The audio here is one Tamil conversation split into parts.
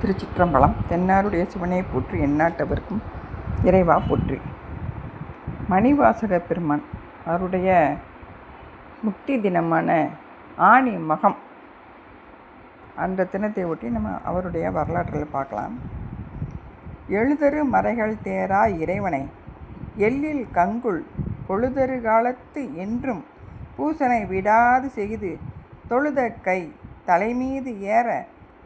திருச்சிற்றம்பலம் தென்னாருடைய சிவனை போற்றி எந்நாட்டவர்க்கும் இறைவா போற்றி. மணிவாசக பெருமான் அவருடைய முக்தி தினமான ஆணி மகம். அந்த தினத்தை ஒட்டி நம்ம அவருடைய வரலாற்றில் பார்க்கலாம். எழுதரு மறைகள் தேரா இறைவனை எல்லில் கங்குள் பொழுதரு காலத்து என்றும் பூசனை விடாது செய்து தொழுத கை தலைமீது ஏற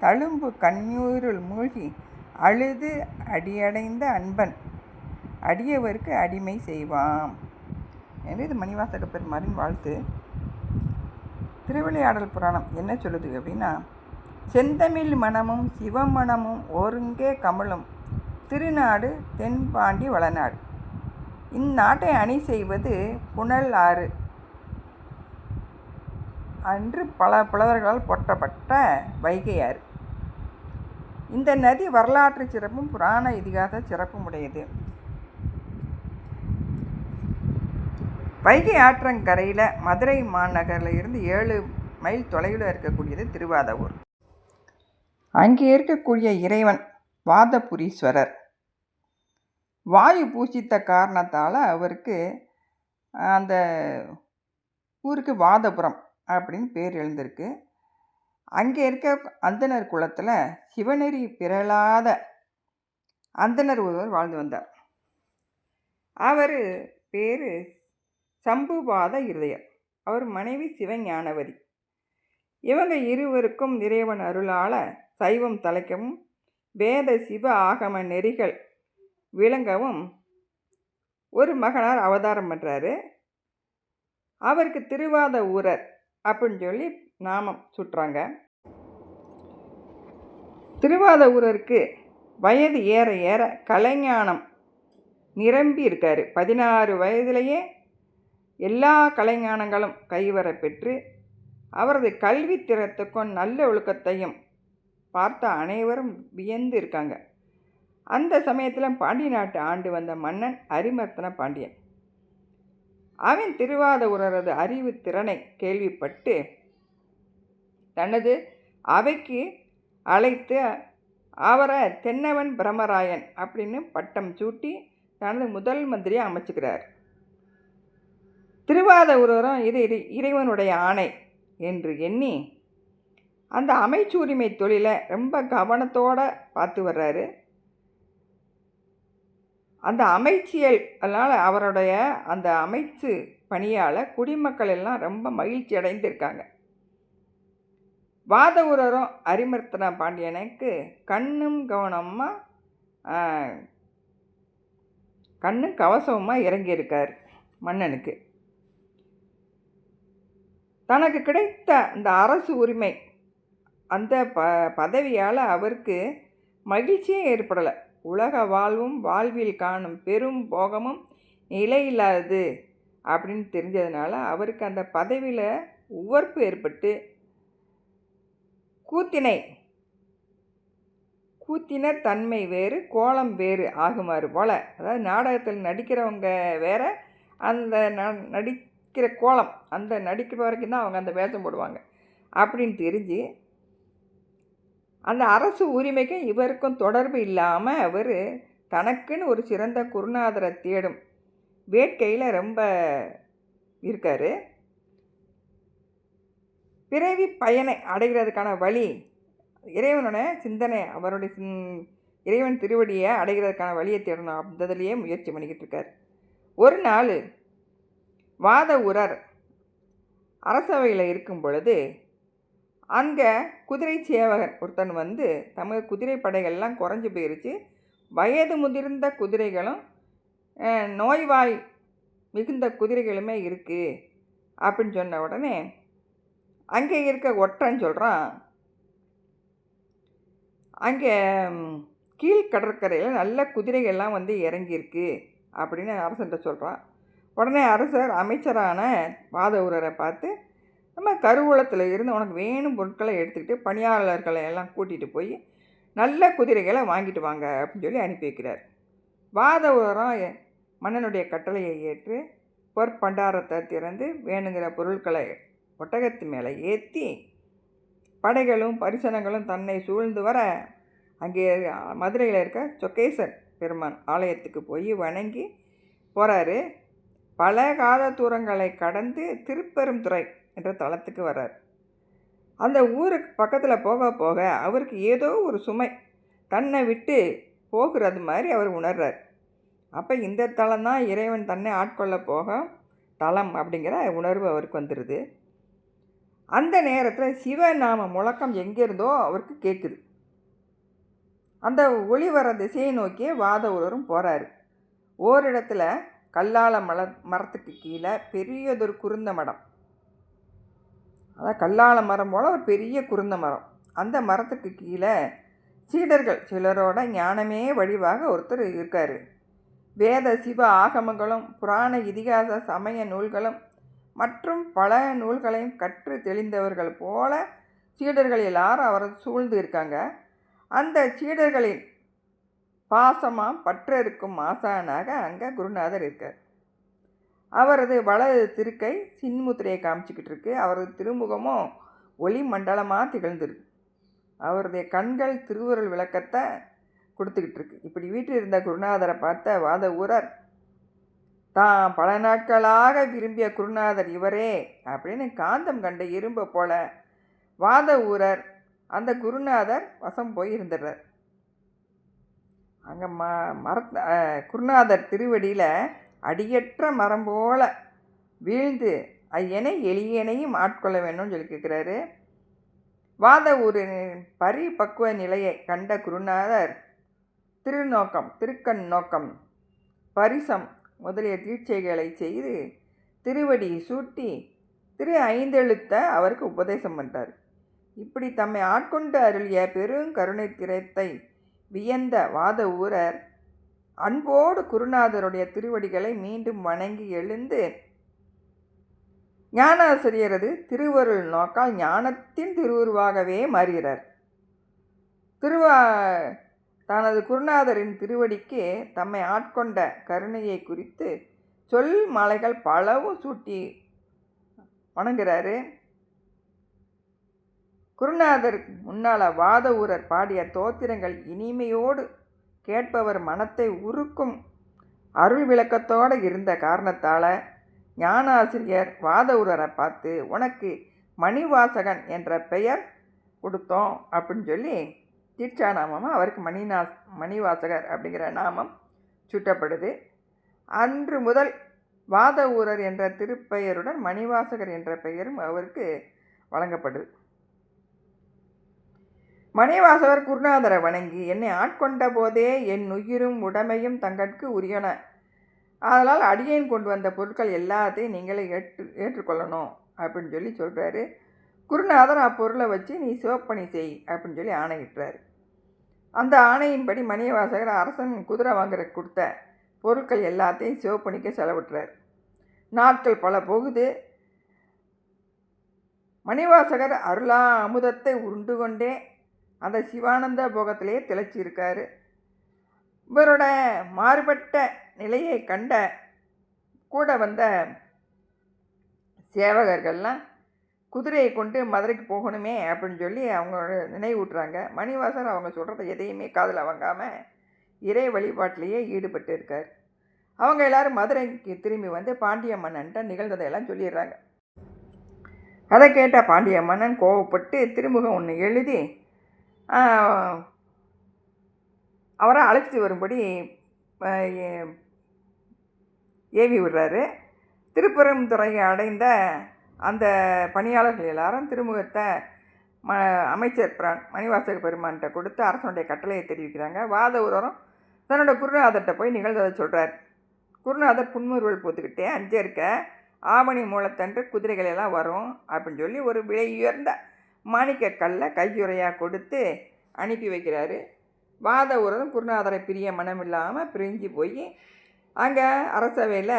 தழும்பு கண்ணீருள் மூழ்கி அழுது அடியடைந்த அன்பன். அடியவருக்கு அடிமை செய்வாம். என்று இது மணிவாசக பெருமாரின் வாழ்த்து. திருவிளையாடல் புராணம் என்ன சொல்லுது அப்படின்னா செந்தமிழ் மனமும் சிவமணமும் ஒருங்கே கமலும் திருநாடு தென்பாண்டி வளநாடு. இந்நாட்டை அணி செய்வது புனல் ஆறு. அன்று பல புலவர்களால் போற்றப்பட்ட வைகை ஆறு. இந்த நதி வரலாற்று சிறப்பும் புராண இதிகாச சிறப்பும் உடையது. வைகை ஆற்றங்கரையில் மதுரை மாநகரில் இருந்து ஏழு மைல் தொலைவில் இருக்கக்கூடியது திருவாதவூர். அங்கே இருக்கக்கூடிய இறைவன் வாதபுரீஸ்வரர். வாயு பூசித்த காரணத்தால் அவருக்கு அந்த ஊருக்கு வாதபுரம் அப்படின்னு பேர் எழுந்திருக்கு. அங்கே இருக்க அந்தனர் குலத்தில் சிவநெறி பிறழாத அந்தனர் ஒருவர் வாழ்ந்து வந்தார். அவர் பேர் சம்புபாத இருதயர். அவர் மனைவி சிவஞானவதி. இவங்க இருவருக்கும் இறைவன் அருளால் சைவம் தலைக்கவும் வேத சிவ ஆகம நெறிகள் விளங்கவும் ஒரு மகனார் அவதாரம் பண்ணுறாரு அவருக்கு திருவாத ஊரர் அப்படின்னு சொல்லி நாமம் சுட்டுறாங்க திருவாதவூரருக்கு வயது ஏற ஏற கலைஞானம் நிரம்பி இருக்கார் பதினாறு வயதிலேயே எல்லா கலைஞானங்களும் கைவர பெற்று அவரது கல்வி திறத்துக்கும் நல்ல ஒழுக்கத்தையும் பார்த்த அனைவரும் வியந்து இருக்காங்க. அந்த சமயத்தில் பாண்டிய நாட்டு ஆண்டு வந்த மன்னன் அரிமர்த்தன பாண்டியன். அவன் திருவாதூரரது அறிவு திறனை கேள்விப்பட்டு தனது அவைக்கு அழைத்து அவரை தென்னவன் பிரமராயன் அப்படின்னு பட்டம் சூட்டி தனது முதல் மந்திரியை அமைச்சுக்கிறார். திருவாத உரரம் இது இறைவனுடைய ஆணை என்று எண்ணி அந்த அமைச்சுரிமை தொழிலை ரொம்ப கவனத்தோடு பார்த்து வர்றாரு. அந்த அமைச்சியல் அதனால் அவருடைய அந்த அமைச்சு பணியால் குடிமக்கள் எல்லாம் ரொம்ப மகிழ்ச்சி அடைந்திருக்காங்க. வாத உரரும் அரிமர்த்தன பாண்டியனுக்கு கண்ணும் கவனமாக கண்ணும் கவசமாக இறங்கியிருக்கார் மன்னனுக்கு. தனக்கு கிடைத்த அந்த அரசு உரிமை அந்த ப பதவியால் அவருக்கு மகிழ்ச்சியே ஏற்படலை. உலக வாழ்வும் வாழ்வில் காணும் பெரும் போகமும் நிலையில்லாதது அப்படின்னு தெரிஞ்சதுனால அவருக்கு அந்த பதவியில் உவர்ப்பு ஏற்பட்டு கூத்தினை. கூத்தினர் தன்மை வேறு கோலம் வேறு ஆகுமாறு போல். அதாவது நாடகத்தில் நடிக்கிறவங்க வேற அந்த ந நடிக்கிற கோலம் அந்த நடிக்கிற வரைக்கும் தான் அவங்க அந்த வேஷம் போடுவாங்க. அப்படின்னு தெரிஞ்சு அந்த அரசு உரிமைக்கும் இவருக்கும் தொடர்பு இல்லாமல் அவர் தனக்குன்னு ஒரு சிறந்த குருநாதரை தேடும் வேட்கையில் ரொம்ப இருக்கார். பிறவி பயனை அடைகிறதுக்கான வழி இறைவனோட சிந்தனை அவருடைய சின் இறைவன் திருவடியை அடைகிறதுக்கான வழியை தேடணும் அப்படின்றதுலேயே முயற்சி பண்ணிக்கிட்டு இருக்கார். ஒரு நாள் வாத உரர் அரசவையில் இருக்கும் பொழுது அங்கே குதிரை சேவகன் ஒருத்தன் வந்து தமிழ் குதிரை படைகள்லாம் குறைஞ்சி போயிருச்சு. வயது முதிர்ந்த குதிரைகளும் நோய்வாய் மிகுந்த குதிரைகளுமே இருக்குது அப்படின்னு சொன்ன உடனே அங்கே இருக்க ஒற்றன் சொல்கிறான் அங்கே கீழ்கடற்கரையில் நல்ல குதிரைகள்லாம் வந்து இறங்கியிருக்கு அப்படின்னு அரசன்ட்ட சொல்கிறான் உடனே அரசர் அமைச்சரான வாதவூரரை பார்த்து நம்ம கருவூலத்தில் இருந்து உனக்கு வேணும் பொருட்களை எடுத்துக்கிட்டு பணியாளர்களை எல்லாம் கூட்டிகிட்டு போய் நல்ல குதிரைகளை வாங்கிட்டு வாங்க அப்படின்னு சொல்லி அனுப்பி வைக்கிறார். வாதவரம் மன்னனுடைய கட்டளையை ஏற்று பொற்பண்டாரத்தை திறந்து வேணுங்கிற பொருட்களை ஒட்டகத்து மேலே ஏற்றி படைகளும் பரிசனங்களும் தன்னை சூழ்ந்து வர அங்கே மதுரையில் இருக்க சொக்கேசர் பெருமான் ஆலயத்துக்கு போய் வணங்கி போகிறாரு பல காத தூரங்களை கடந்து திருப்பெருந்துறை என்ற தளத்துக்கு வர்றார். அந்த ஊருக்கு பக்கத்தில் போக போக அவருக்கு ஏதோ ஒரு சுமை தன்னை விட்டு போகிறது மாதிரி அவர் உணர்றார். அப்போ இந்த தலம் தான் இறைவன் தன்னை ஆட்கொள்ள போக தலம் அப்படிங்கிற உணர்வு அவருக்கு வந்துடுது அந்த நேரத்தில் சிவநாம முழக்கம் எங்கேருந்தோ அவருக்கு கேட்குது அந்த ஒளி வர திசையை நோக்கியே வாத உலரும் போகிறாரு ஓரிடத்துல கல்லால மல மரத்துக்கு கீழே பெரியதொரு குருந்த மடம். அதான் கல்லால மரம் போல் ஒரு பெரிய குருந்த மரம். அந்த மரத்துக்கு கீழே சீடர்கள் சிலரோட ஞானமே வழிவாக ஒருத்தர் இருக்கார். வேத சிவ ஆகமங்களும் புராண இதிகாச சமய நூல்களும் மற்றும் பல நூல்களையும் கற்று தெளிந்தவர்கள் போல சீடர்கள் எல்லாரும் அவரை சூழ்ந்து இருக்காங்க. அந்த சீடர்களின் பாசமாக பற்ற இருக்கும் ஆசானாக அங்கே குருநாதர் இருக்கார். அவரது வலது திருக்கை சின்முத்திரையை காமிச்சிக்கிட்டு இருக்கு. அவரது திருமுகமும் ஒளி மண்டலமாக திகழ்ந்துருக்கு. அவருடைய கண்கள் திருவுருள் விளக்கத்தை கொடுத்துக்கிட்டு இருக்கு. இப்படி வீட்டில் இருந்த குருநாதரை பார்த்த வாத ஊரர் தான் பல நாட்களாக விரும்பிய குருநாதர் இவரே அப்படின்னு காந்தம் கண்ட இரும்பை போல வாத ஊரர் அந்த குருநாதர் வசம் போய் இருந்துடுறார். அங்கே ம மர குருநாதர் திருவடியில் அடியற்ற மரம் போல் வீழ்ந்து ஐயனை எளியனையும் ஆட்கொள்ள வேணும்னு சொல்லி கேட்குறாரு வாத ஊரின் பரிபக்குவ நிலையை கண்ட குருநாதர் திருநோக்கம் திருக்கண் நோக்கம் பரிசம் முதலிய தீட்சைகளை செய்து திருவடி சூட்டி திரு ஐந்தெழுத்த அவருக்கு உபதேசம் பண்ணார் இப்படி தம்மை ஆட்கொண்டு அருளிய பெருங்கருணை திரத்தை வியந்த வாத ஊரர் அன்போடு குருநாதருடைய திருவடிகளை மீண்டும் வணங்கி எழுந்து ஞானாசிரியரது திருவருள் நோக்கால் ஞானத்தின் திருவுருவாகவே மாறுகிறார். திருவா தனது குருநாதரின் திருவடிக்கு தம்மை ஆட்கொண்ட கருணையை குறித்து சொல் மாலைகள் பலவும் சூட்டி வணங்குறாரு. குருநாதர் முன்னால் வாத ஊரர் பாடிய தோத்திரங்கள் இனிமையோடு கேட்பவர் மனத்தை உருக்கும் அருள் விளக்கத்தோடு இருந்த காரணத்தால் ஞானாசிரியர் வாத ஊரரை பார்த்து உனக்கு மணிவாசகன் என்ற பெயர் கொடுத்தோம் அப்படின்னு சொல்லி தீட்சா நாமமாக அவருக்கு மணிநாஸ் மணிவாசகர் அப்படிங்கிற நாமம் சுட்டப்படுது. அன்று முதல் வாத ஊரர் என்ற திருப்பெயருடன் மணிவாசகர் என்ற பெயரும் அவருக்கு வழங்கப்படுது. மணிவாசகர் குருநாதரை வணங்கி என்னை ஆட்கொண்ட போதே என் உயிரும் உடமையும் தங்கட்கு உரியன. அதனால் அடியேன் கொண்டு வந்த பொருட்கள் எல்லாத்தையும் நீங்களே ஏற்று ஏற்றுக்கொள்ளணும் அப்படின்னு சொல்லி சொல்கிறாரு குருநாதர் அப்பொருளை வச்சு நீ சிவப்பணி செய் அப்படின்னு சொல்லி ஆணையிட்டுறாரு அந்த ஆணையின்படி மணிவாசகர் அரசன் குதிரை வாங்குற கொடுத்த பொருட்கள் எல்லாத்தையும் சிவப்பணிக்க செலவிட்டுறார். நாட்கள் பல போகுது. மணிவாசகர் அருளா அமுதத்தை உருண்டு கொண்டே அந்த சிவானந்த போகத்திலே திளைச்சிருக்காரு. இவரோட மாறுபட்ட நிலையை கண்ட கூட வந்த சேவகர்கள்லாம் குதிரையை கொண்டு மதுரைக்கு போகணுமே அப்படின்னு சொல்லி அவங்களோட நினைவூட்டுறாங்க. மணிவாசர் அவங்க சொல்கிறத எதையுமே காதில் வாங்காமல் இறை வழிபாட்டிலேயே ஈடுபட்டு இருக்கார். அவங்க எல்லாரும் மதுரைக்கு திரும்பி வந்து பாண்டிய மன்னன்ட்ட நிகழ்ந்ததையெல்லாம் சொல்லிடுறாங்க. அதை கேட்ட பாண்டிய மன்னன் கோவப்பட்டு திருமுகம் ஒன்று எழுதி அவரை அழைச்சிட்டு வரும்படி ஏவி விடுறாரு. திருப்பெருந்துறையை அடைந்த அந்த பணியாளர்கள் எல்லாரும் திருமுகத்தை ம அமைச்சர் பிரான் மணிவாசக பெருமான்கிட்ட கொடுத்து அரசனுடைய கட்டளையை தெரிவிக்கிறாங்க. வாத உரம் தன்னோட குருநாதர்கிட்ட போய் நிகழ்ந்ததை சொல்கிறார் குருநாதர் புன்முறுவல் போத்துக்கிட்டே அஞ்சே இருக்க ஆவணி மூலத்தன்று குதிரைகள் எல்லாம் வரும் அப்படின்னு சொல்லி ஒரு விலை உயர்ந்த மாணிக்க கல்லை கையுறையாக கொடுத்து அனுப்பி வைக்கிறாரு. வாத உரம் குருநாதரை பிரிய மனம் இல்லாமல் பிரிஞ்சு போய் அங்கே அரசவையில்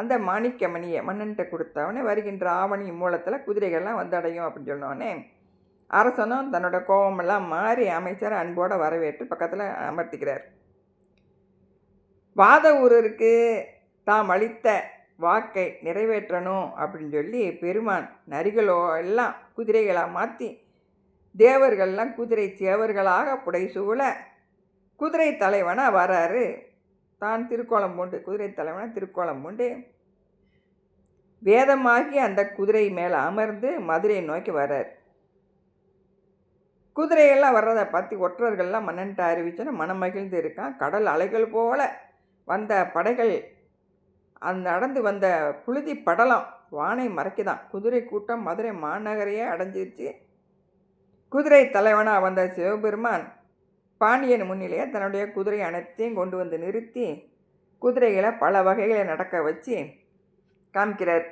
அந்த மாணிக்கமணியை மன்னன்ட்ட கொடுத்தவொடனே வருகின்ற ஆவணி மூலத்தில் குதிரைகள்லாம் வந்தடையும் அப்படின்னு சொன்னோடனே அரசனும் தன்னோட கோபமெல்லாம் மாறி அமைச்சர் அன்போடு வரவேற்று பக்கத்தில் அமர்த்திக்கிறார். வாத ஊரருக்கு தாம் அளித்த வாக்கை நிறைவேற்றணும் அப்படின்னு சொல்லி பெருமான் நரிகளோ எல்லாம் குதிரைகளாக மாற்றி தேவர்கள்லாம் குதிரை சேவர்களாக புடைசூழ குதிரை தலைவனாக வராரு. தான் திருக்கோலம் பூண்டு. குதிரை தலைவனாக திருக்கோலம் பூண்டு. வேதமாகி அந்த குதிரை மேலே அமர்ந்து மதுரையை நோக்கி வர்றார். குதிரையெல்லாம் வர்றதை பார்த்து ஒற்றர்கள்லாம் மன்னன்ட்ட அறிவிச்சோன்னா மனம் மகிழ்ந்து இருக்கான். கடல் அலைகள் போல வந்த படைகள் அந்த நடந்து வந்த புழுதி படலம் வானை மறைக்குதான். குதிரை கூட்டம் மதுரை மாநகரையே அடைஞ்சிருச்சு. குதிரை தலைவனாக வந்த சிவபெருமான் பாண்டியன் முன்னிலையே தன்னுடைய குதிரை அனைத்தையும் கொண்டு வந்து நிறுத்தி குதிரைகளை பல வகைகளை நடக்க வச்சு காமிக்கிறார்.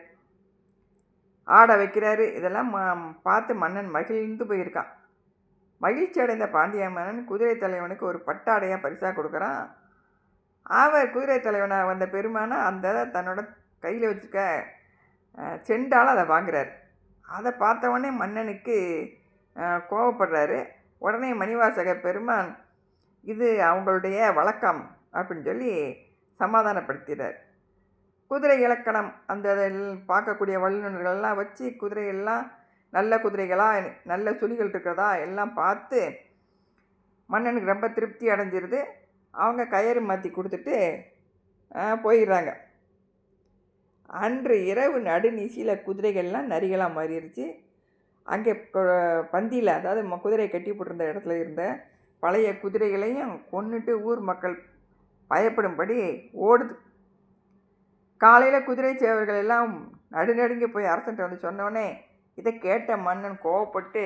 ஆட வைக்கிறாரு. இதெல்லாம் ம- பார்த்து மன்னன் மகிழ்ந்து போயிருக்கான். மகிழ்ச்சி அடைந்த பாண்டிய மன்னன் குதிரை தலைவனுக்கு ஒரு பட்டாடையாக பரிசாக கொடுக்குறான். அவர் குதிரை தலைவனாக வந்த பெருமானை அந்த தன்னோட கையில் வச்சுக்க செண்டால் அதை வாங்குறாரு. அதை பார்த்த உடனே மன்னனுக்கு கோவப்படுறாரு. உடனே மணிவாசக பெருமான் இது அவங்களுடைய வழக்கம் அப்படின்னு சொல்லி சமாதானப்படுத்திடுறார் குதிரை இலக்கணம் அந்த பார்க்கக்கூடிய வல்லுநர்கள்லாம் வச்சு குதிரையெல்லாம் நல்ல குதிரைகளாக நல்ல சுழிகள் இருக்கிறதா எல்லாம் பார்த்து மன்னனுக்கு ரொம்ப திருப்தி அடைஞ்சிருது. அவங்க கயிறு மாற்றி கொடுத்துட்டு போயிடுறாங்க. அன்று இரவு நடுநிசியில் குதிரைகள்லாம் நரிகளாக மாறிடுச்சு அங்கே பந்தியில் அதாவது ம- குதிரை கட்டி போட்டிருந்த இடத்துல இருந்த பழைய குதிரைகளையும் கொன்னுட்டு ஊர் மக்கள் பயப்படும்படி ஓடுது. காலையில் குதிரை சேவர்கள் எல்லாம் நடுநடுங்கி போய் அரசன்ட்ட வந்து சொன்னோடனே இதை கேட்ட மன்னன் கோவப்பட்டு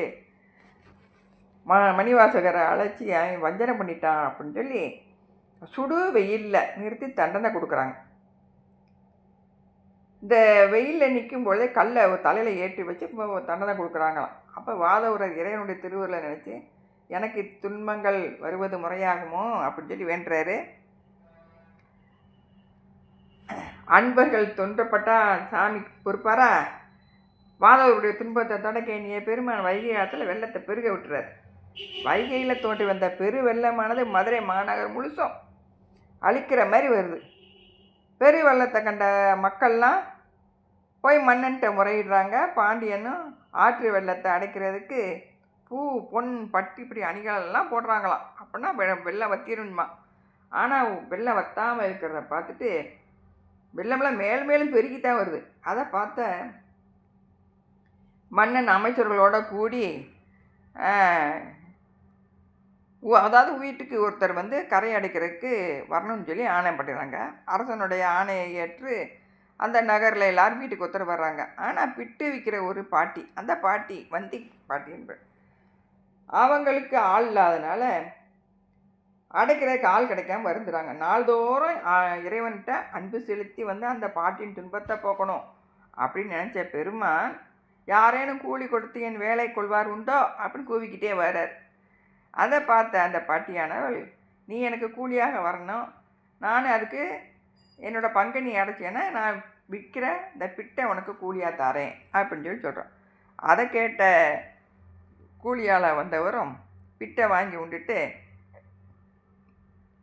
ம மணிவாசகரை அழைச்சி அவன் வஞ்சனை பண்ணிட்டான் அப்படின்னு சொல்லி சுடு வெயிலில் நிறுத்தி தண்டனை கொடுக்குறாங்க. இந்த வெயிலில் நிற்கும் பொழுதே கல்லை தலையில் ஏற்றி வச்சு தண்டனை கொடுக்குறாங்களாம். அப்போ வாதவரர் இறைவனுடைய திருவுருளை நினச்சி எனக்கு துன்பங்கள் வருவது முறையாகுமோ? அப்படின்னு சொல்லி வேண்டுறாரு. அன்பர்கள் தொன்றப்பட்டால் சாமி பொறுப்பாரா? வாதவருடைய துன்பத்தை தொடக்க எண்ணிய பெருமான் வைகை ஆற்றில் வெள்ளத்தை பெருக விட்டுறாரு. வைகையில் தோன்றி வந்த பெரு வெள்ளமானது மதுரை மாநகர் முழுசும் அழிக்கிற மாதிரி வருது. பெரு வெள்ளத்தை கண்ட மக்கள்லாம் போய் மன்னன்ட்ட முறையிடுறாங்க. பாண்டியனும் ஆற்று வெள்ளத்தை அடைக்கிறதுக்கு பூ பொன் பட்டு இப்படி அணிகளெல்லாம் போடுறாங்களாம். அப்படின்னா வெ- வெள்ளம் வத்திரணுமா ஆனால் வெள்ளம் வத்தாமல் இருக்கிறத பார்த்துட்டு வெள்ளமெல்லாம் மேல் மேலும் பெருகி தான் வருது. அதை பார்த்த மன்னன் அமைச்சர்களோட கூடி அதாவது வீட்டுக்கு ஒருத்தர் வந்து கரை அடைக்கிறதுக்கு வரணும்னு சொல்லி ஆணை பண்ணிடுறாங்க. அரசனுடைய ஆணையை ஏற்று அந்த நகரில் எல்லாரும் வீட்டுக்கு ஒருத்தர் வர்றாங்க. ஆனால் பிட்டு விற்கிற ஒரு பாட்டி அந்த பாட்டி வந்தி பாட்டி என்பது அவங்களுக்கு ஆள் இல்லாதனால அடைக்கிறதுக்கு ஆள் கிடைக்காம வருந்துறாங்க. நாள்தோறும் இறைவன்கிட்ட அன்பு செலுத்தி வந்து அந்த பாட்டின் துன்பத்தை போக்கணும் அப்படின்னு நினச்ச பெருமான் யாரேனும் கூலி கொடுத்து என் வேலை கொள்வார் உண்டோ? அப்படின்னு கூவிக்கிட்டே வர்றார். அதை பார்த்த அந்த பாட்டியானவள் நீ எனக்கு கூலியாக வரணும். நான் அதுக்கு என்னோடய பங்கை நீ அடைச்சேன்னா நான் விற்கிற இந்த பிட்டை உனக்கு கூலியாக தரேன் அப்படின்னு சொல்லி சொல்கிறான் அதை கேட்ட கூலியால் வந்தவரும் பிட்டை வாங்கி உண்டுட்டு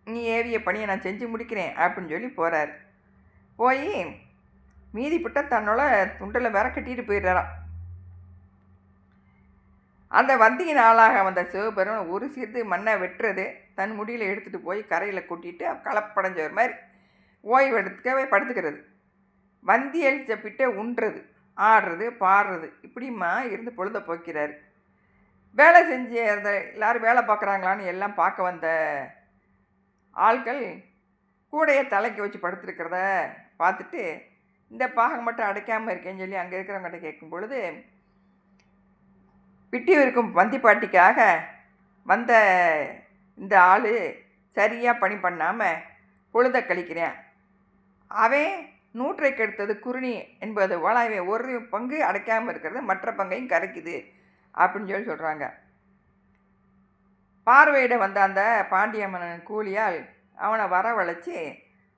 நீ ஏவிய பணியை நான் செஞ்சு முடிக்கிறேன் அப்படின்னு சொல்லி போகிறார் போய் மீதி பிட்டை தன்னோட துண்டில் வேற கட்டிட்டு போயிடுறாராம். அந்த வந்தியின் ஆளாக வந்த சிவபெருமன் ஒரு சிறிது மண்ணை வெட்டுறது தன் முடியில் எடுத்துகிட்டு போய் கரையில் கொட்டிட்டு ஒரு மாதிரி ஓய்வு எடுத்துக்கவே படுத்துக்கிறது. வந்தி அழிச்ச பிட்டை உண்றது ஆடுறது பாடுறது இப்படிமா இருந்து பொழுத போக்கிறார். வேலை செஞ்சு அந்த எல்லாரும் வேலை பார்க்குறாங்களான்னு எல்லாம் பார்க்க வந்த ஆட்கள் கூடையை தலைக்கு வச்சு படுத்துருக்கிறத பார்த்துட்டு இந்த பாகம் மட்டும் அடைக்காமல் இருக்கேன்னு சொல்லி அங்கே இருக்கிறவங்ககிட்ட கேட்கும் பொழுது பிட்டி இருக்கும் வந்தி பாட்டிக்காக வந்த இந்த ஆள் சரியாக பணி பண்ணாமல் பொழுத கழிக்கிறேன். அவன் நூற்றைக்கு எடுத்தது குருணி என்பது போல ஒரு பங்கு அடைக்காமல் இருக்கிறது மற்ற பங்கையும் கரைக்குது அப்படின்னு சொல்லி சொல்கிறாங்க பார்வையிட வந்த அந்த பாண்டியம்மன் கூலியால் அவனை வரவழைச்சி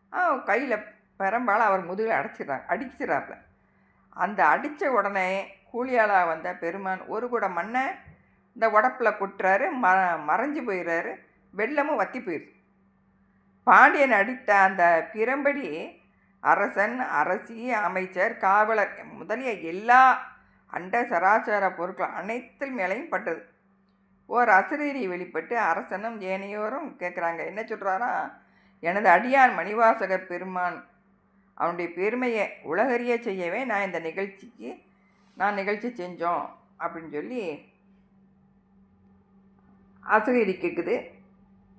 அவன் கையில் பெரம்பால் அவர் முதுகில் அடைச்சிடுறாங்க அடிச்சிடறாப்புல. அந்த அடித்த உடனே கூலியாளாக வந்த பெருமான் ஒரு கூட மண்ணை இந்த உடப்பில் கொட்டுறாரு ம மறைஞ்சு போயிடுறாரு வெள்ளமும் வத்தி போயிடுது. பாண்டியன் அடித்த அந்த பிரம்படி அரசன் அரசி அமைச்சர் காவலர் முதலிய எல்லா அண்ட சராசர பொருட்கள் அனைத்து மேலையும் பட்டது. ஓர் அசரீரி வெளிப்பட்டு அரசனும் ஏனையோரும் கேட்குறாங்க என்ன சொல்கிறாரா எனது அடியான் மணிவாசகர் பெருமான் அவனுடைய பெருமையை உலகறிய செய்யவே நான் இந்த நிகழ்ச்சிக்கு நான் நிகழ்ச்சி செஞ்சோம் அப்படின்னு சொல்லி அசரீரி கேட்குது.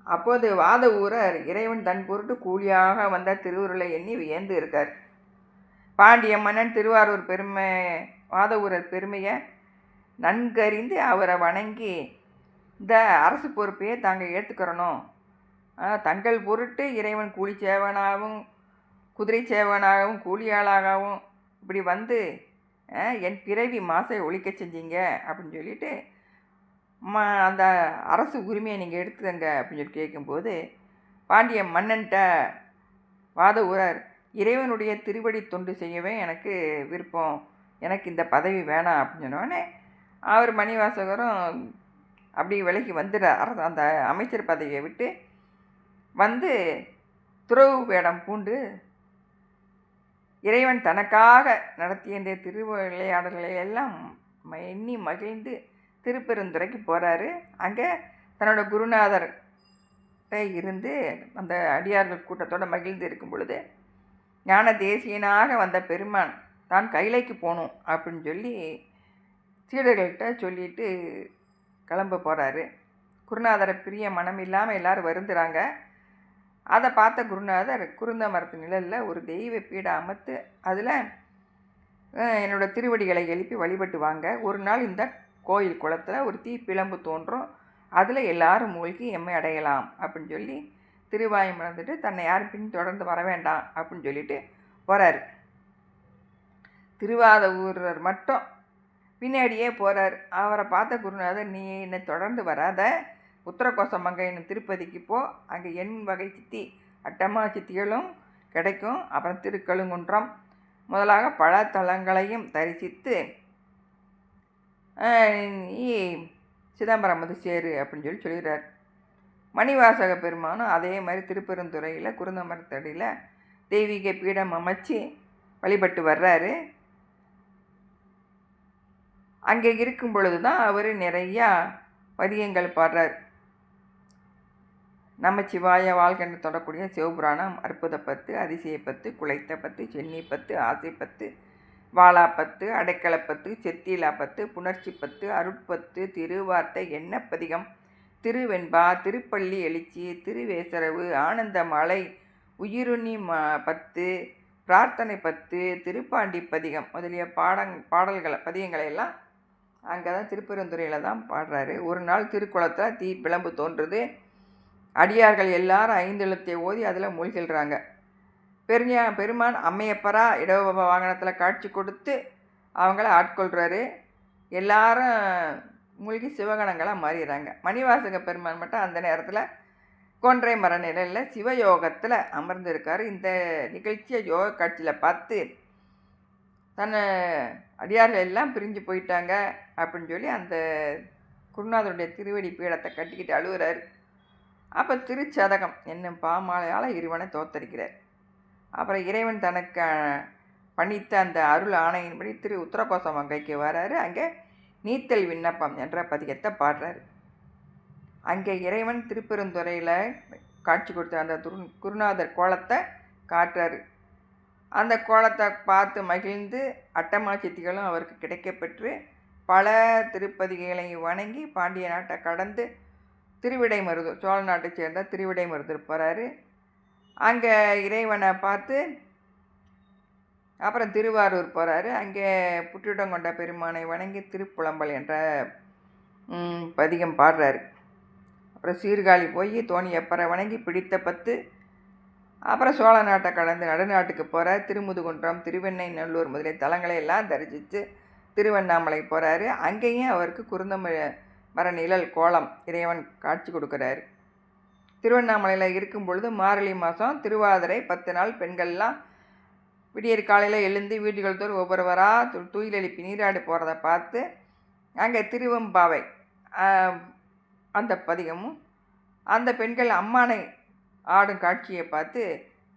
அப்போது வாத ஊரர் இறைவன் தன் பொருட்டு கூலியாக வந்த திருவுருளை எண்ணி வியந்து இருக்கார். பாண்டிய மன்னன் திருவாரூர் பெருமை வாத ஊரர் பெருமையை நன்கறிந்து அவரை வணங்கி இந்த அரசு பொறுப்பையே தாங்கள் ஏற்றுக்கிறணும் தங்கள் பொருட்டு இறைவன் கூலி சேவனாகவும் குதிரை சேவனாகவும் கூலியாளாகவும் இப்படி வந்து என் பிறவி மாசை ஒழிக்க செஞ்சீங்க அப்படின்னு சொல்லிட்டு ம அந்த அரசு உரிமையை நீங்கள் எடுத்துக்கங்க அப்படின்னு சொல்லி கேட்கும்போது பாண்டிய மன்னன்ட்ட வாத ஊரர் இறைவனுடைய திருவடி தொண்டு செய்யவே எனக்கு விருப்பம். எனக்கு இந்த பதவி வேணாம். அப்படின்னு சொன்னோடனே அவர் மணிவாசகரும் அப்படி விலைக்கு வந்துடுறார். அரசு அந்த அமைச்சர் பதவியை விட்டு வந்து துறவு வேடம் பூண்டு இறைவன் தனக்காக நடத்திய இந்த திருவிளையாடல்களை எல்லாம் எண்ணி மகிழ்ந்து திருப்பெருந்துறைக்கு போகிறாரு அங்கே தன்னோட குருநாதர் இருந்து அந்த அடியார்கள் கூட்டத்தோடு மகிழ்ந்து இருக்கும் பொழுது ஞான தேசியனாக வந்த பெருமான் தான் கைலைக்கு போகணும் அப்படின்னு சொல்லி சீடர்கள்ட்ட சொல்லிட்டு கிளம்ப போகிறாரு குருநாதரை பிரிய மனம் இல்லாமல் எல்லோரும் வருந்துறாங்க. அதை பார்த்த குருநாதர் குருந்த மரத்து நிழலில் ஒரு தெய்வ பீடை அமர்த்து அதில் என்னோடய திருவடிகளை எழுப்பி வழிபட்டு வாங்க. ஒரு நாள் இந்த கோயில் குளத்தில் ஒரு தீப்பிழம்பு தோன்றும். அதில் எல்லாரும் மூழ்கி எம்மை அடையலாம் அப்படின்னு சொல்லி திருவாயம் மறந்துட்டு தன்னை யாரும் பின் தொடர்ந்து வர வேண்டாம் அப்படின்னு சொல்லிட்டு போகிறார் திருவாத ஊரர் மட்டும் பின்னாடியே போகிறார் அவரை பார்த்த குருநாதர் நீ என்னை தொடர்ந்து வராத. உத்தரகோசமங்கைன்னு திருப்பதிக்கு போ. அங்கே என் வகை சித்தி அட்டமா சித்திகளும் கிடைக்கும். அப்புறம் திருக்கழுங்குன்றம். முதலாக பல தலங்களையும் தரிசித்து நீ சிதம்பரம் வந்து சேரு அப்படின்னு சொல்லி சொல்லிடுறார் மணிவாசக பெருமானும் அதே மாதிரி திருப்பெருந்துறையில் குருந்தமரத்தடியில் தெய்வீக பீடம் அமைச்சு வழிபட்டு வர்றாரு. அங்கே இருக்கும் பொழுது தான் அவர் நிறையா பதியங்கள் பாடுறார். நம்ம சிவாய வாழ்க்கை தொடக்கூடிய சிவபுராணம் அற்புத பத்து அதிசய பத்து குலைத்த பத்து சென்னி பத்து ஆசை பத்து வாழா பத்து அடைக்கலப்பத்து செத்திலா பத்து புணர்ச்சி பத்து அருட்பத்து திருவார்த்தை எண்ணப்பதிகம் திருவெண்பா திருப்பள்ளி எழுச்சி திருவேசரவு ஆனந்த மலை உயிருண்ணி ம பத்து பிரார்த்தனை பத்து திருப்பாண்டி பதிகம் முதலிய பாடங் பாடல்களை பதியங்களை எல்லாம் அங்கே தான் திருப்பெருந்துறையில் தான் பாடுறாரு. ஒரு நாள் திருக்குளத்தில் தீ பிளம்பு தோன்றுது. அடியார்கள் எல்லாரும் ஐந்தெழுத்தை ஓதி அதில் மூழ்கிடுறாங்க. பெருஞா பெருமான் அம்மையப்பரா இடவப வாகனத்தில் காட்சி கொடுத்து அவங்கள ஆட்கொள்கிறாரு எல்லாரும் மூழ்கி சிவகணங்களாக மாறிடுறாங்க மணிவாசக பெருமான் மட்டும் அந்த நேரத்தில் கொன்றை மர நிலையில் சிவயோகத்தில் அமர்ந்திருக்கார். இந்த நிகழ்ச்சியை யோக காட்சியில் பார்த்து தன்னை அடியார்கள் எல்லாம் பிரிஞ்சு போயிட்டாங்க அப்படின்னு சொல்லி அந்த குருநாதருடைய திருவடி பீடத்தை கட்டிக்கிட்டு அழுகிறார். அப்போ திருச்சதகம் என்னும் பாமாலையால் இருவனை தோத்தரிக்கிறார். அப்புறம் இறைவன் தனக்கு பணித்த அந்த அருள் ஆணையின்படி திரு உத்தரகோசம் வங்கைக்கு வராரு. அங்கே நீத்தல் விண்ணப்பம் என்ற பதிகத்தை பாடுறாரு. அங்கே இறைவன் திருப்பெருந்துறையில் காட்சி கொடுத்த அந்த துரு குருநாதர் கோலத்தை காட்டுறாரு. அந்த கோலத்தை பார்த்து மகிழ்ந்து அட்டமா சித்திகளும் அவருக்கு கிடைக்கப்பெற்று பல திருப்பதிகளை வணங்கி பாண்டிய நாட்டை கடந்து திருவிடைமருதூர் சோழ நாட்டை சேர்ந்த திருவிடை மருது போகிறாரு அங்கே இறைவனை பார்த்து அப்புறம் திருவாரூர் போகிறாரு அங்கே புற்றிடங்கொண்ட பெருமானை வணங்கி திருப்புலம்பல் என்ற பதிகம் பாடுறாரு. அப்புறம் சீர்காழி போய் தோணியப்பரை வணங்கி பிடித்த பத்து அப்புறம் சோழ நாட்டை கடந்து நடுநாட்டுக்கு போகிறார் திருமுதுகுன்றம் திருவெண்ணை நல்லூர் முதலிய தலங்களை எல்லாம் தரிசித்து திருவண்ணாமலை போகிறாரு அங்கேயும் அவருக்கு குருந்த மர நிழல் கோலம் இறைவன் காட்சி கொடுக்குறாரு. திருவண்ணாமலையில் இருக்கும் பொழுது மார்கழி மாதம் திருவாதிரை பத்து நாள் பெண்கள்லாம் விடியற் காலையில் எழுந்து வீடுகள் தோறும் ஒவ்வொருவராக தூயில் எழுப்பி நீராடி போகிறத பார்த்து அங்கே திருவம்பாவை அந்த பதிகமும் அந்த பெண்கள் அம்மானை ஆடும் காட்சியை பார்த்து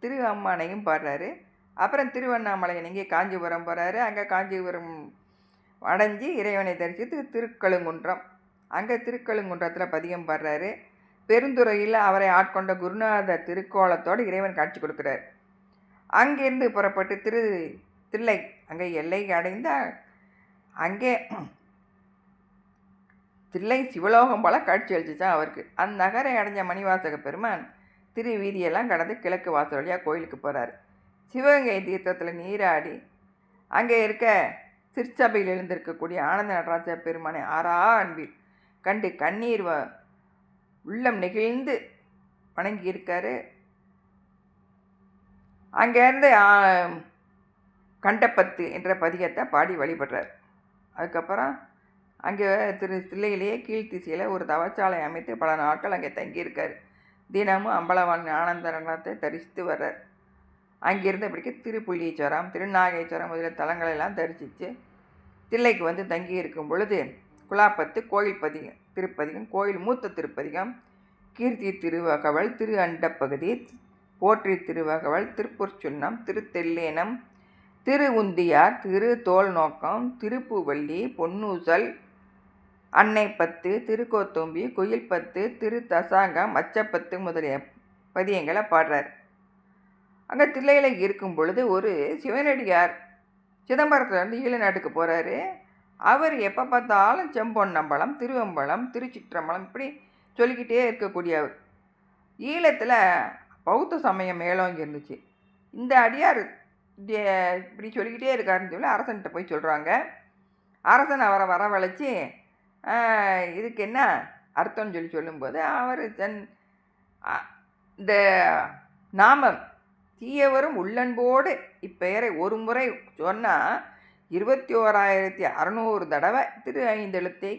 திரு அம்மானையும் பாடுறாரு. அப்புறம் திருவண்ணாமலை நீங்கள் காஞ்சிபுரம் போகிறாரு அங்கே காஞ்சிபுரம் அடைஞ்சு இறைவனை தரிசித்து திருக்கழுங்குன்றம் அங்கே திருக்கழுங்குன்றத்தில் பதிகம் பாடுறாரு. பெருந்துறையில் அவரை ஆட்கொண்ட குருநாத திருக்கோலத்தோடு இறைவன் காட்சி கொடுக்கிறார். அங்கிருந்து புறப்பட்டு திரு தில்லை அங்கே எல்லை அடைந்தால் அங்கே தில்லை சிவலோகம் போல காட்சி அளிச்சுச்சான் அவருக்கு. அந்நகரை அடைஞ்ச மணிவாசக பெருமான் திரு வீதியெல்லாம் கடந்து கிழக்கு வாசல் வழியாக கோயிலுக்கு போகிறார் சிவகங்கை தீர்த்தத்தில் நீராடி அங்கே இருக்க திருச்சபையில் எழுந்திருக்கக்கூடிய ஆனந்த நடராஜ பெருமானை ஆறா அன்பில் கண்டு கண்ணீர் உள்ளம் நெகிழ்ந்து வணங்கியிருக்காரு. அங்கேருந்து கண்டப்பத்து என்ற பதிகத்தை பாடி வழிபடுறார். அதுக்கப்புறம் அங்கே திரு தில்லையிலேயே கீழ்த்திசையில் ஒரு தவச்சாலை அமைத்து பல நாட்கள் அங்கே தங்கியிருக்கார். தினமும் அம்பலவான் ஆனந்த தரிசித்து வர்றார். அங்கிருந்து இப்படிக்கு திருப்புள்ளீஸ்வரம் திருநாகேஸ்வரம் முதலிய தலங்களெல்லாம் தரிசித்து தில்லைக்கு வந்து தங்கி இருக்கும் பொழுது குலாப்பத்து கோயில் பதிகம் திருப்பதிகம் கோயில் மூத்த திருப்பதிகம் கீர்த்தி திருவகவல் திரு அண்டப்பகுதி போற்றி திருவகவல் திருப்பூர் சுண்ணம் திருத்தெல்லேனம் திரு உந்தியார் திரு தோல் நோக்கம் திருப்புவள்ளி பொன்னூசல் அன்னை பத்து திருக்கோத்தும்பி குயில் பத்து திரு தசாங்கம் மச்சப்பத்து முதலிய பதியங்களை பாடுறார். அங்கே தில்லையில் இருக்கும் பொழுது ஒரு சிவனடியார் சிதம்பரத்துலேருந்து ஈழ நாட்டுக்கு போகிறாரு அவர் எப்போ பார்த்தாலும் செம்பொன்னம்பலம் திருவம்பலம் திருச்சிற்றம்பலம் இப்படி சொல்லிக்கிட்டே இருக்கக்கூடியவர். ஈழத்தில் பௌத்த சமயம் மேலோங்கி இருந்துச்சு. இந்த அடியார் இப்படி சொல்லிக்கிட்டே இருக்காருன்னு சொல்லி அரசன்கிட்ட போய் சொல்கிறாங்க அரசன் அவரை வரவழைச்சி இதுக்கு என்ன அர்த்தம்னு சொல்லி சொல்லும்போது அவர் தன் இந்த நாமம் தீயவரும் உள்ளன்போடு இப்பெயரை ஒரு முறை சொன்னால் இருபத்தி ஓராயிரத்தி அறநூறு தடவை திரு ஐந்தெழுத்தை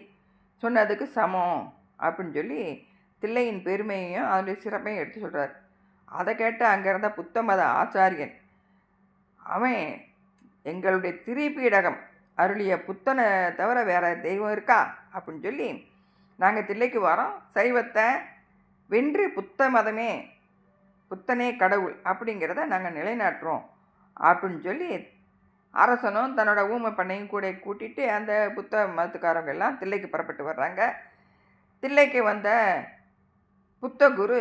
சொன்னதுக்கு சமம் அப்படின்னு சொல்லி தில்லையின் பெருமையையும் அதனுடைய சிறப்பையும் எடுத்து சொல்கிறார் அதை கேட்டு அங்கே இருந்த புத்த மத ஆச்சாரியன் அவன் எங்களுடைய திரிபீடகம் அருளிய புத்தனை தவிர வேறு தெய்வம் இருக்கா அப்படின்னு சொல்லி நாங்கள் தில்லைக்கு வரோம் சைவத்தை வென்று புத்த மதமே புத்தனே கடவுள் அப்படிங்கிறத நாங்கள் நிலைநாட்டுறோம் அப்படின்னு சொல்லி அரசனும் தன்னோட ஊமை பண்ணையும் கூட கூட்டிகிட்டு அந்த புத்த மதத்துக்காரங்க எல்லாம் தில்லைக்கு புறப்பட்டு வர்றாங்க. தில்லைக்கு வந்த புத்த குரு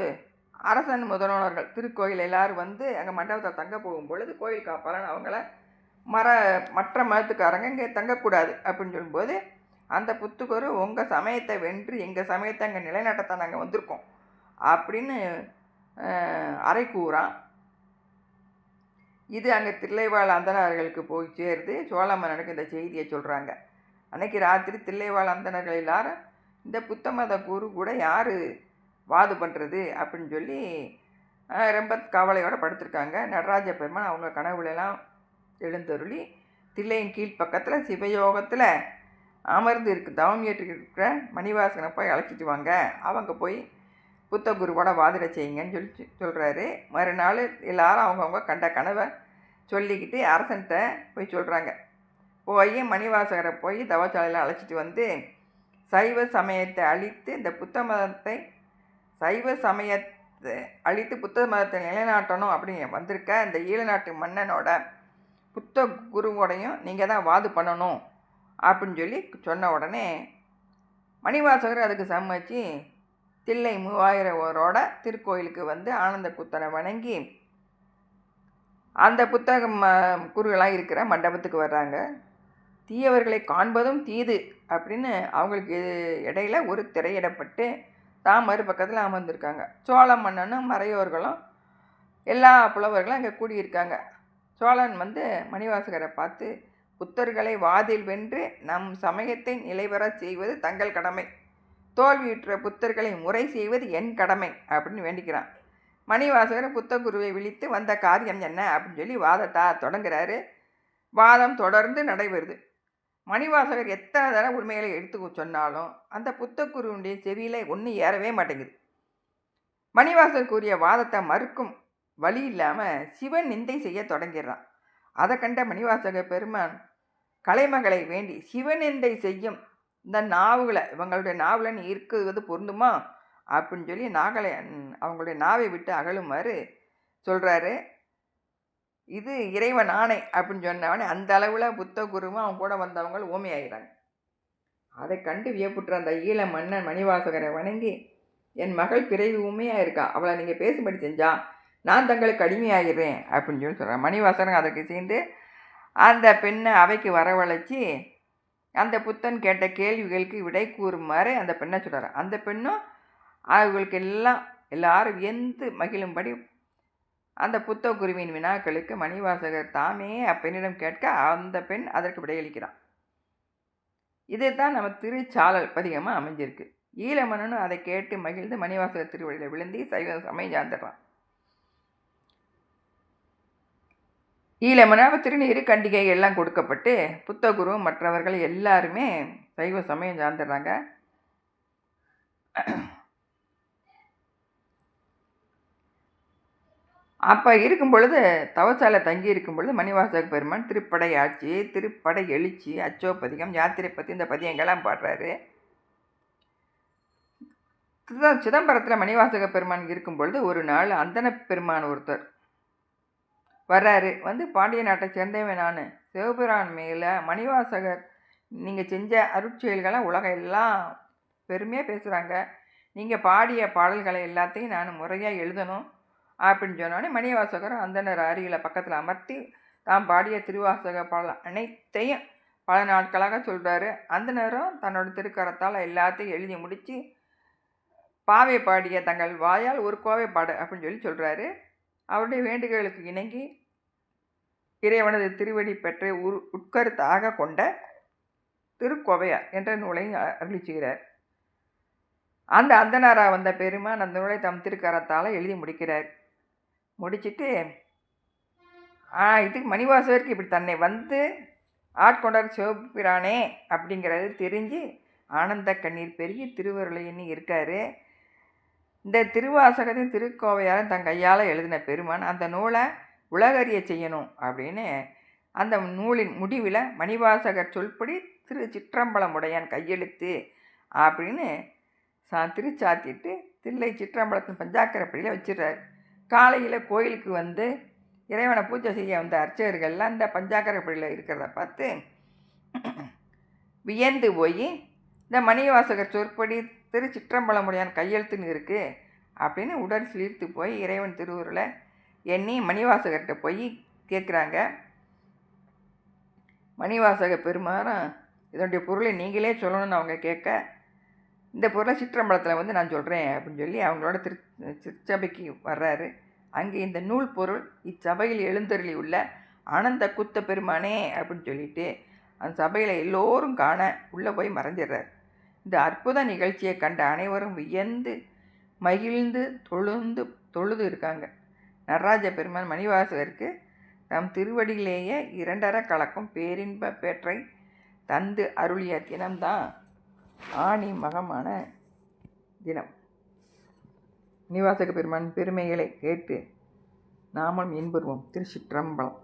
அரசன் முதல்வர்கள் திருக்கோயில் எல்லோரும் வந்து அங்கே மண்டபத்தில் தங்க போகும் பொழுது கோயில் காப்பாளன் அவங்கள மர மற்ற மதத்துக்காரங்க இங்கே தங்கக்கூடாது அப்படின்னு சொல்லும்போது அந்த புத்துக்கொரு உங்கள் சமயத்தை வென்று எங்கள் சமயத்தை அங்கே நிலைநாட்டத்தான் நாங்கள் வந்திருக்கோம் அப்படின்னு அறை கூறான் இது அங்கே தில்லைவாழ் அந்தனர்களுக்கு போய் சேருது சோழ மன்னனுக்கு இந்த செய்தியை சொல்கிறாங்க அன்னைக்கு ராத்திரி தில்லைவாழ் அந்தனர்கள் எல்லாரும் இந்த புத்த மத குரு கூட யார்? வாது பண்ணுறது அப்படின்னு சொல்லி ரொம்ப கவலையோடு படுத்திருக்காங்க. நடராஜ பெருமான் அவங்க கனவுலெல்லாம் எழுந்தருளி தில்லையின் கீழ் பக்கத்தில் சிவயோகத்தில் அமர்ந்து இருக்கு தவம் ஏற்றுக்கிற மணிவாசனை போய் அழைச்சிட்டு வாங்க. அவங்க போய் புத்த குருவோட வாதிட செய்யுங்கன்னு சொல்லி சொல்கிறாரு மறுநாள் எல்லாரும் அவங்கவுங்க கண்ட கனவை சொல்லிக்கிட்டு அரசன்கிட்ட போய் சொல்கிறாங்க போய் மணிவாசகரை போய் தவச்சாலையில் அழைச்சிட்டு வந்து சைவ சமயத்தை அழித்து இந்த புத்த மதத்தை சைவ சமயத்தை அழித்து புத்த மதத்தை நிலைநாட்டணும் அப்படின்னு வந்திருக்க இந்த ஈழநாட்டு மன்னனோட புத்த குருவோடையும் நீங்கள் தான் வாது பண்ணணும் அப்படின்னு சொல்லி சொன்ன உடனே மணிவாசகர் அதுக்கு சம்மதிச்சு தில்லை மூவாயிரவரோட திருக்கோயிலுக்கு வந்து ஆனந்த குத்தனை வணங்கி அந்த புத்தகம் குருகளாக இருக்கிற மண்டபத்துக்கு வர்றாங்க. தீயவர்களை காண்பதும் தீது அப்படின்னு அவங்களுக்கு இடையில ஒரு திரையிடப்பட்டு தான் மறுபக்கத்தில் அமர்ந்திருக்காங்க. சோழ மன்னனும் மறையோர்களும் எல்லா புலவர்களும் அங்கே கூடியிருக்காங்க. சோழன் வந்து மணிவாசகரை பார்த்து புத்தர்களை வாதில் வென்று நம் சமயத்தை நிலைவரச் செய்வது தங்கள் கடமை. தோல்வியுற்ற புத்தர்களை முறை செய்வது என் கடமை அப்படின்னு வேண்டிக்கிறான். மணிவாசகர் புத்தகுருவை விழித்து வந்த காரியம் என்ன? அப்படின்னு சொல்லி வாதத்தா தொடங்குறாரு. வாதம் தொடர்ந்து நடைபெறுது. மணிவாசகர் எத்தனை தடவை உண்மைகளை எடுத்து சொன்னாலும் அந்த புத்தகுருவுடைய செவியில் ஒன்றும் ஏறவே மாட்டேங்குது. மணிவாசகர் கூறிய வாதத்தை மறுக்கும் வழி இல்லாமல் சிவன் நிந்தை செய்ய தொடங்கிடுறான். அதை கண்ட மணிவாசகர் பெருமான் கலைமகளை வேண்டி சிவநிந்தை செய்யும் இந்த நாவுகளை இவங்களுடைய நாவில் நீ இருக்கிறது பொருந்துமா? அப்படின்னு சொல்லி நாகலை அவங்களுடைய நாவை விட்டு அகழுமாறு சொல்கிறாரு இது இறைவன் ஆணை அப்படின்னு சொன்னவனே அந்த அளவில் புத்த குருவும் அவங்க கூட வந்தவங்க ஓமையாகிறாங்க அதை கண்டு வியப்புற்ற அந்த ஈழ மன்னன் மணிவாசகரை வணங்கி என் மகள் பிறவி உண்மையாக இருக்கா? அவளை நீங்கள் பேசும்படி செஞ்சா நான் தங்களுக்கு அடிமையாகிறேன் அப்படின்னு சொல்லி சொல்கிறேன் மணிவாசகன் அதற்கு சேர்ந்து அந்த பெண்ணை அவைக்கு வரவழைச்சி அந்த புத்தன் கேட்ட கேள்விகளுக்கு விடை கூறுமாறு அந்த பெண்ணை சொல்கிறார் அந்த பெண்ணும் அவர்களுக்கு எல்லாம் எல்லாரும் எந்து மகிழும்படி அந்த புத்த குருவின் வினாக்களுக்கு மணிவாசகர் தாமே அப்பெண்ணிடம் கேட்க அந்த பெண் அதற்கு விடையளிக்கிறான். இதுதான் நம்ம திருச்சாளல் பதிகமாக அமைஞ்சிருக்கு. ஈழமன்னனும் அதை கேட்டு மகிழ்ந்து மணிவாசகர் திருவடியில் விழுந்தி சைவ சமயம் சார்ந்துடுறான் ஈழமனாவ திருநீர் கண்டிகை எல்லாம் கொடுக்கப்பட்டு புத்தகுரு மற்றவர்கள் எல்லாருமே சைவ சமயம் சார்ந்துடுறாங்க. அப்போ இருக்கும் பொழுது தவசாலை தங்கி இருக்கும் பொழுது மணிவாசக பெருமான் திருப்படை ஆட்சி திருப்படை எழுச்சி அச்சோபதிகம் யாத்திரை பற்றி இந்த பதியங்கள்லாம் பாடுறாரு. சிதம்பரத்தில் மணிவாசக பெருமான் இருக்கும் பொழுது ஒரு நாள் அந்தன பெருமான் ஒருத்தர் வர்றாரு. வந்து பாண்டிய நாட்டை சேர்ந்தவன் நான். சிவபிரான் மேலே மணிவாசகர் நீங்கள் செஞ்ச அருட்செயல்களை உலகம் எல்லாம் பெருமையாக பேசுகிறாங்க நீங்கள் பாடிய பாடல்களை எல்லாத்தையும் நான் முறையாக எழுதணும் அப்படின்னு சொன்னோடனே மணிவாசகர் அந்தனர் அருகில் பக்கத்தில் அமர்த்தி தாம் பாடிய திருவாசக பாடல் அனைத்தையும் பல நாட்களாக சொல்கிறாரு அந்த நேரம் தன்னோட திருக்கரத்தால் எல்லாத்தையும் எழுதி முடித்து பாவை பாடிய தங்கள் வாயால் ஒரு கோவை பாடு அப்படின்னு சொல்லி சொல்கிறாரு அவருடைய வேண்டுகோளுக்கு இணங்கி இறைவனது திருவடி பெற்ற உரு உட்கருத்தாக கொண்ட திருக்கோவையார் என்ற நூலை அருளி செய்கிறார். அந்த அந்தனாரா வந்த பெருமான் அந்த நூலை தம் திருக்கரத்தால் எழுதி முடிக்கிறார். முடிச்சிட்டு ஆ இதுக்கு மணிவாசகருக்கு இப்படி தன்னை வந்து ஆட்கொண்டார் சிவபிரானே அப்படிங்கிறது தெரிஞ்சு ஆனந்த கண்ணீர் பெருகி திருவருளை எண்ணி இருக்காரு. இந்த திருவாசகத்தின் திருக்கோவையாரும் தன் கையால் எழுதின பெருமான் அந்த நூலை உலகறிய செய்யணும் அப்படின்னு அந்த நூலின் முடிவில் மணிவாசகர் சொல்படி திரு சிற்றம்பலமுடையான் கையெழுத்து அப்படின்னு சா திருச்சாத்திட்டு தில்லை சிற்றம்பலத்தின் பஞ்சாக்கரப்படியில் வச்சிடுறாரு. காலையில் கோயிலுக்கு வந்து இறைவனை பூஜை செய்ய வந்த அர்ச்சகர்கள்லாம் அந்த பஞ்சாக்கரப்படியில் இருக்கிறத பார்த்து வியந்து போய் இந்த மணிவாசகர் சொற்படி திரு சிற்றம்பலமுடையான் கையெழுத்துன்னு இருக்குது அப்படின்னு உடல் சிலிர்த்து போய் இறைவன் திருவுருளை எண்ணி மணிவாசகர்கிட்ட போய் கேட்குறாங்க. மணிவாசக பெருமாறும் இதனுடைய பொருளை நீங்களே சொல்லணும்னு அவங்க கேட்க இந்த பொருளை சிற்றம்பலத்தில் வந்து நான் சொல்கிறேன் அப்படின்னு சொல்லி அவங்களோட திரு திருச்சபைக்கு வர்றாரு. அங்கே இந்த நூல் பொருள் இச்சபையில் எழுந்தருளி உள்ள ஆனந்த குத்த பெருமானே அப்படின்னு சொல்லிட்டு அந்த சபையில் எல்லோரும் காண உள்ளே போய் மறைஞ்சிடுறார். இந்த அற்புத நிகழ்ச்சியை கண்ட அனைவரும் வியந்து மகிழ்ந்து தொழுந்து தொழுது இருக்காங்க. நடராஜ பெருமான் மணிவாசகருக்கு தம் திருவடியிலேயே இரண்டர கலக்கும் பேரின்ப பேற்றை தந்து அருளிய தினம்தான் ஆணி மகமான தினம். மணிவாசக பெருமான் பெருமைகளை கேட்டு நாமும் இன்புறுவோம். திருச்சிற்றம்பலம்.